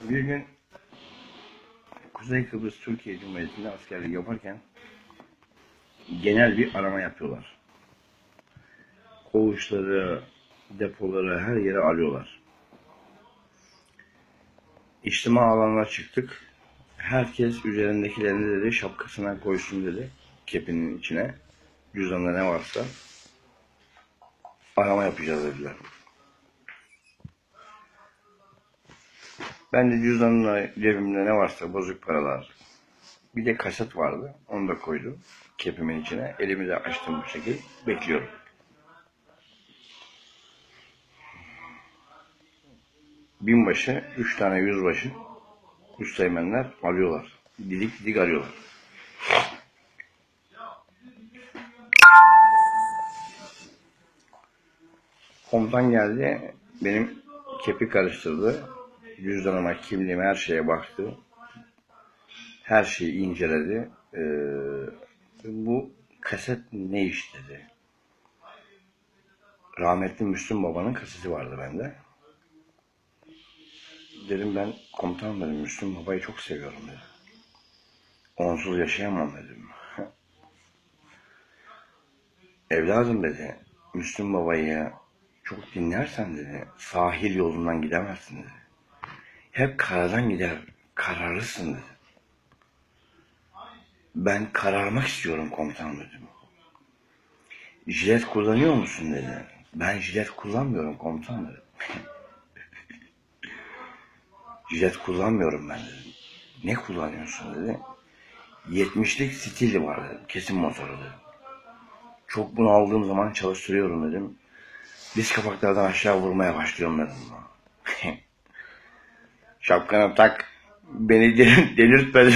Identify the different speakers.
Speaker 1: Bir gün Kuzey Kıbrıs Türkiye Cumhuriyeti'nde askerlik yaparken genel bir arama yapıyorlar. Koğuşları, depoları her yere arıyorlar. İçtima alanına çıktık. Herkes üzerindekilerini dedi şapkasına koysun dedi. Kepinin içine. Cüzdanında ne varsa. Arama yapacağız dediler. Ben de cüzdanımla cebimde ne varsa bozuk paralar. Bir de kaset vardı. Onu da koydum. Kepimin içine. Elimi de açtım bu şekil. Bekliyorum. Binbaşı, üç tane yüzbaşı, üsteğmenler arıyorlar. Didik didik arıyorlar. Komutan geldi. Benim kepi karıştırdı. Cüzdanıma, kimliğime, her şeye baktı. Her şeyi inceledi. Ee, bu kaset ne iş dedi. Rahmetli Müslüm Baba'nın kaseti vardı bende. Dedim ben komutanım dedim Müslüm Baba'yı çok seviyorum dedim. Onsuz yaşayamam dedim. Evladım dedi Müslüm Baba'yı çok dinlersen dedi sahil yolundan gidemezsin dedi. Hep karadan gider kararlısın dedi. Ben kararmak istiyorum komutanım dedim. Jilet kullanıyor musun dedi. Ben jilet kullanmıyorum komutan dedim. jilet kullanmıyorum ben dedim. Ne kullanıyorsun dedi. 70'lik stili var dedim. Kesin motoru dedim. Çok bunu aldığım zaman çalıştırıyorum dedim. Diz kapaklardan aşağı vurmaya başlıyorum dedim. Şapkanı tak. Beni del- delirtme.